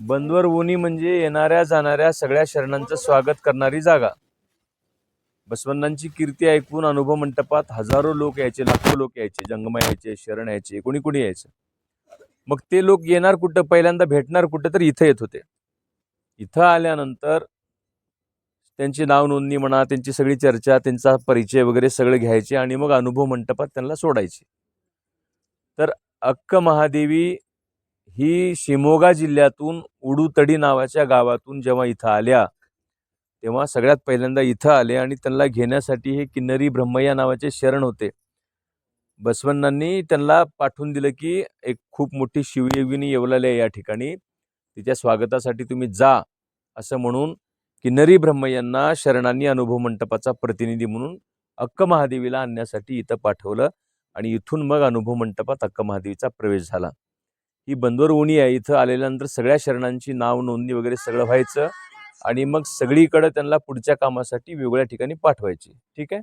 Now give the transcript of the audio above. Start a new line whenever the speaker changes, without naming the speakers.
बंदवर वोणी म्हणजे येणाऱ्या जाणाऱ्या सगळ्या शरणांचं स्वागत करणारी जागा. बसवण्णांची कीर्ती ऐकून अनुभव मंडपात हजारो लोक यायचे लाखो लोक यायचे जंगमा यायचे शरण यायचे कोणी कोणी यायचं. मग ते लोक येणार कुठं? पहिल्यांदा भेटणार कुठं तर इथं येत होते. इथं आल्यानंतर त्यांची नाव नोंदणी म्हणा त्यांची सगळी चर्चा त्यांचा परिचय वगैरे सगळं घ्यायचे आणि मग अनुभव मंडपात त्यांना सोडायचे. तर अक्क महादेवी ही शिमोगा जिल्ह्यातून उडुतडी नावाच्या गावातून जेव्हा इथं आल्या तेव्हा सगळ्यात पहिल्यांदा इथं आले आणि त्यांना घेण्यासाठी हे किन्नरी ब्रह्मय्या नावाचे शरण होते. बसवण्णांनी त्यांना पाठवून दिलं की एक खूप मोठी शिवयोगिनी येवलेली आहे या ठिकाणी तिच्या स्वागतासाठी तुम्ही जा असं म्हणून किन्नरी ब्रह्मय्यांना शरणांनी अनुभव मंडपाचा प्रतिनिधी म्हणून अक्क महादेवीला आणण्यासाठी इथं पाठवलं आणि इथून मग अनुभव मंडपात अक्क महादेवीचा प्रवेश झाला. ही बंदर उणी आहे. इथं आलेल्यानंतर सगळ्या शरणांची नाव नोंदणी वगैरे सगळं व्हायचं आणि मग सगळीकडं त्यांना पुढच्या कामासाठी वेगवेगळ्या ठिकाणी पाठवायची. ठीक आहे?